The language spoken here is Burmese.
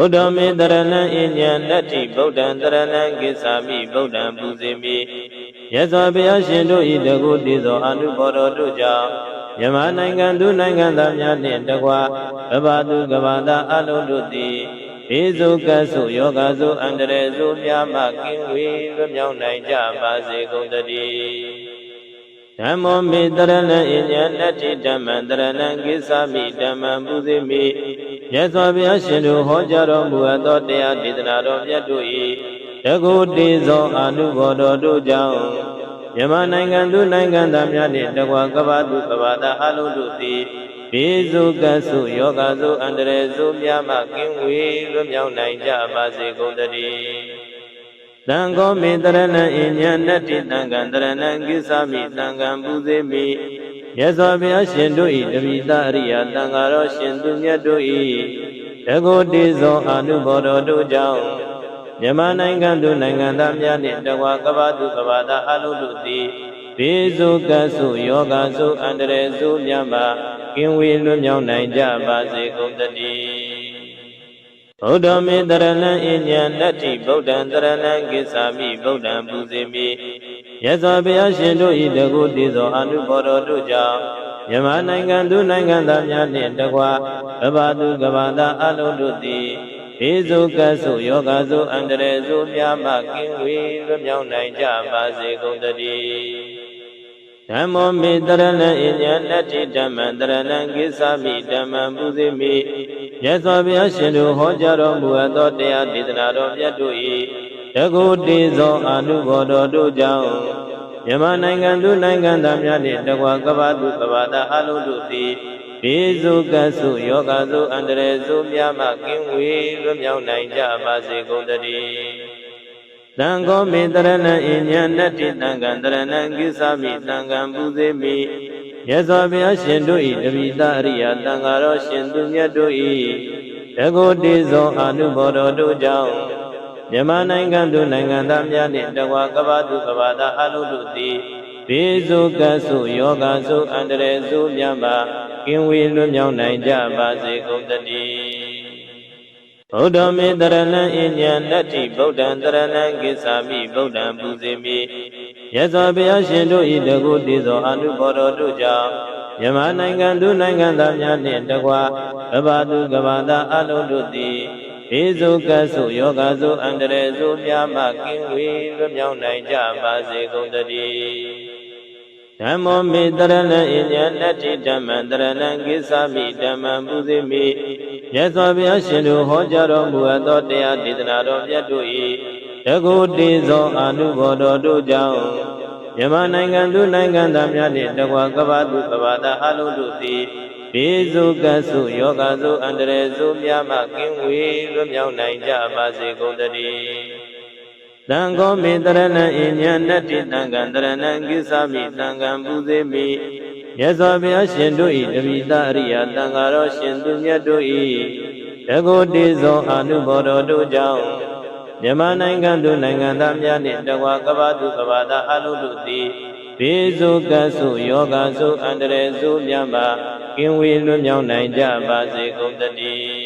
ဗုဒ္ဓမေတရဏံအညံနတ္တိဗုဒ္ဓံတရဏံကိစ္ဆာမိဗုဒ္ဓံပူဇေမိယဇောဘုရားရှင်တို့ဤတကုတည်သောအနုဘော်တော်တို့ကြောင့်မြန်မာနိုင်ငံသူနိုင်ငံသားများနှင့်တကွာကမ္ဘာသူကမ္ဘာသားအလုံးတို့သည်ဘေးစုကပ်စုယောဂစုအန္တရာယ်စုများမှကင်းဝေးလွတ်မြောက်နိုင်ကြပါစေကုန်သတည်းဓမ္မောမေတရဏံအညံနတ္တိဓမ္မံတရဏံကိစ္ဆာမိဓမ္မံပူဇေမိ မြတ်စွာဘုရားရှင်တို့ဟောကြားတော်မူအပ်သောတရားဒေသနာတော်မြတ်တို့၏တကုတေဇောအာနုဘော်တော်တို့ကြောင့်မြန်မာနိုင်ငံသူနိုင်ငံသားများနှင့်တကွာကမ္ဘာသူကမ္ဘာသားအလုံးတို့သည်ဘေးစုကပ်စုယောဂစုအန္တရာယ်စုများမှကင်းဝေးလွတ်မြောက်နိုင်ကြပါစေကုန်သတည်းသံဃောမေတရဏံအညံနတ္တိသံဃံတရဏံကိစ္ဆာမိသံဃံပူဇေမိ မြတ်စွာဘုရားရှင်တို့၏တပိသအရိယသံဃာတော်ရှင်သူမြတ်တို့၏တကုတေဇောအာနုဘော်တော်တို့ကြောင့်မြန်မာနိုင်ငံသူနိုင်ငံသားများနှင့်တကွာကမ္ဘာသူကမ္ဘာသားအလုံးတို့သည်ဘေးစုကပ်စုယောဂစုအန္တရာယ်စုများမှကင်းဝေးလွတ်မြောက်နိုင်ကြပါစေကုန်သတည်းဗုဒ္ဓမေတရဏံအညံနတ္တိဗုဒ္ဓံတရဏံကိစ္ဆာမိဗုဒ္ဓံပူဇေမိ ယဇောဘုရားရှင်တို့ဤတကုတည်သောအနုဘော်တော်တို့ကြောင့်မြန်မာနိုင်ငံသူနိုင်ငံသားများနှင့်တကွာကမ္ဘာသူကမ္ဘာသားအလုံးတို့သည်ဘေးစုကပ်စုယောဂစုအန္တရာယ်စုများမှကင်းဝေးလွတ်မြောက်နိုင်ကြပါစေကုန်သတည်းဓမ္မောမေတရဏံအညံနတ္တိဓမ္မံတရဏံကိစ္ဆာမိဓမ္မံပူဇေမိမြတ်စွာဘုရားရှင်တို့ဟောကြားတော်မူအပ်သောတရားဒေသနာတော်မြတ်တို့၏ တကုတေဇောအာနုဘော်တော်တို့ကြောင့်မြန်မာနိုင်ငံသူနိုင်ငံသားများနှင့်တကွာကမ္ဘာသူကမ္ဘာသားအလုံးတို့သည်ဘေးစုကပ်စုယောဂစုအန္တရာယ်စုများမှကင်းဝေးလွတ်မြောက်နိုင်ကြပါစေကုန်သတည်းသံဃောမေတရဏံအညံနတ္တိသံဃံတရဏံကိစ္ဆာမိသံဃံပူဇေမိမြတ်စွာဘုရားရှင်တို့၏တပိသအရိယသံဃာတော်ရှင်သူမြတ်တို့၏တကုတေဇောအာနုဘော်တော်တို့ကြောင့် မြန်မာနိုင်ငံသူနိုင်ငံသားများနှင့်တကွာကမ္ဘာသူကမ္ဘာသားအလုံးတို့သည်ဘေးစုကပ်စုယောဂစုအန္တရာယ်စုများမှကင်းဝေးလွတ်မြောက်နိုင်ကြပါစေကုန်သတည်းဗုဒ္ဓမေတရဏံအညံနတ္တိဗုဒ္ဓံတရဏံကိစ္ဆာမိဗုဒ္ဓံပူဇေမိယဇောဘုရားရှင်တို့၏တကုတည်သောအနုဘော်တော်တို့ကြောင့်မြန်မာနိုင်ငံသူနိုင်ငံသားများနှင့်တကွာကမ္ဘာသူကမ္ဘာသားအလုံးတို့သည် ဘေးစုကပ်စုယောဂစုအန္တရာယ်စုများမှကင်းဝေးလွတ်မြောက်နိုင်ကြပါစေကုန်သတည်းဓမ္မောမေတရဏံအညံနတ္တိဓမ္မံတရဏံကိစ္ဆာမိဓမ္မံပူဇေမိမြတ်စွာဘုရားရှင်တို့ဟောကြားတော်မူအပ်သောတရားဒေသနာတော်မြတ်တို့၏တကုတေဇောအာနုဘော်တော်တို့ကြောင့် မြန်မာနိုင်ငံသူနိုင်ငံသားများနှင့်တကွာကမ္ဘာသူကမ္ဘာသားအလုံးတို့သည်ဘေးစုကပ်စုယောဂစုအန္တရာယ်စုများမှကင်းဝေးလွတ်မြောက်နိုင်ကြပါစေကုန်သတည်းသံဃောမေတရဏံအညံနတ္တိသံဃံတရဏံကိစ္ဆာမိသံဃံပူဇေမိမြတ်စွာဘုရားရှင်တို့၏တပိသအရိယသံဃာတော်ရှင်သူမြတ်တို့၏တကုတေဇောအာနုဘော်တော်တို့ကြောင့် မြန်မာနိုင်ငံသူနိုင်ငံသားများနှင့်တကွာကမ္ဘာသူကမ္ဘာသားအလုံးတို့သည်ဘေးစုကပ်စုယောဂစုအန္တရာယ်စုများမှကင်းဝေးလွတ်မြောက်နိုင်ကြပါစေကုန်သတည်း